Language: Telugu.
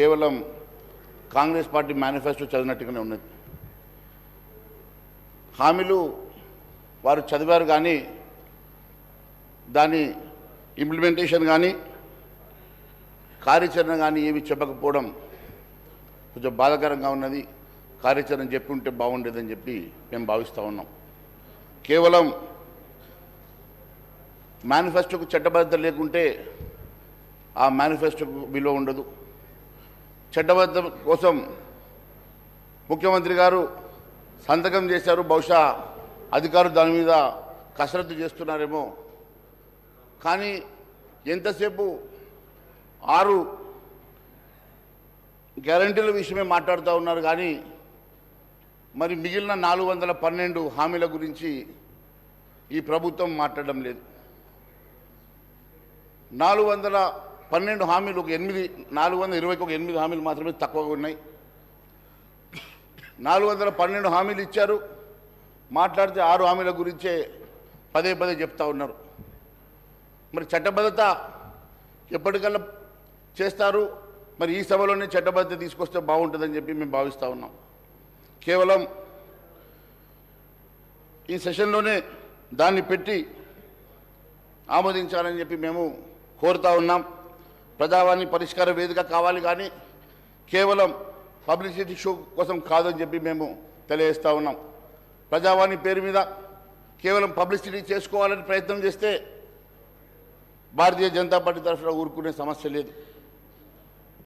కేవలం కాంగ్రెస్ పార్టీ మేనిఫెస్టో చదివినట్టుగానే ఉన్నది. హామీలు వారు చదివారు కానీ దాని ఇంప్లిమెంటేషన్ కానీ కార్యాచరణ కానీ ఏమి చెప్పకపోవడం కొంచెం బాధాకరంగా ఉన్నది. కార్యాచరణ చెప్పి ఉంటే బాగుండేదని చెప్పి మేము భావిస్తూ ఉన్నాం. కేవలం మేనిఫెస్టోకు చట్టబద్ధత లేకుంటే ఆ మేనిఫెస్టోకు విలువ ఉండదు. చట్టబద్ధ కోసం ముఖ్యమంత్రి గారు సంతకం చేశారు. బహుశా అధికారులు దాని మీద కసరత్తు చేస్తున్నారేమో. కానీ ఎంతసేపు ఆరు గ్యారంటీల విషయమే మాట్లాడుతూ ఉన్నారు. కానీ మరి మిగిలిన నాలుగు వందల పన్నెండు హామీల గురించి ఈ ప్రభుత్వం మాట్లాడడం లేదు. నాలుగు వందల పన్నెండు హామీలు ఒక ఎనిమిది నాలుగు వందల ఇరవైకి ఒక ఎనిమిది హామీలు మాత్రమే తక్కువగా ఉన్నాయి. నాలుగు వందల పన్నెండు హామీలు ఇచ్చారు. మాట్లాడితే ఆరు హామీల గురించే పదే పదే చెప్తా ఉన్నారు. మరి చట్టబద్ధత ఎప్పటికల్లా చేస్తారు? మరి ఈ సభలోనే చట్టబద్ధత తీసుకొస్తే బాగుంటుందని చెప్పి మేము భావిస్తూ ఉన్నాం. కేవలం ఈ సెషన్లోనే దాన్ని పెట్టి ఆమోదించాలని చెప్పి మేము కోరుతా ఉన్నాం. ప్రజావాణి పరిష్కార వేదిక కావాలి కానీ కేవలం పబ్లిసిటీ షో కోసం కాదని చెప్పి మేము తెలియజేస్తూ ఉన్నాం. ప్రజావాణి పేరు మీద కేవలం పబ్లిసిటీ చేసుకోవాలని ప్రయత్నం చేస్తే భారతీయ జనతా పార్టీ తరఫున ఊరుకునే సమస్య లేదు.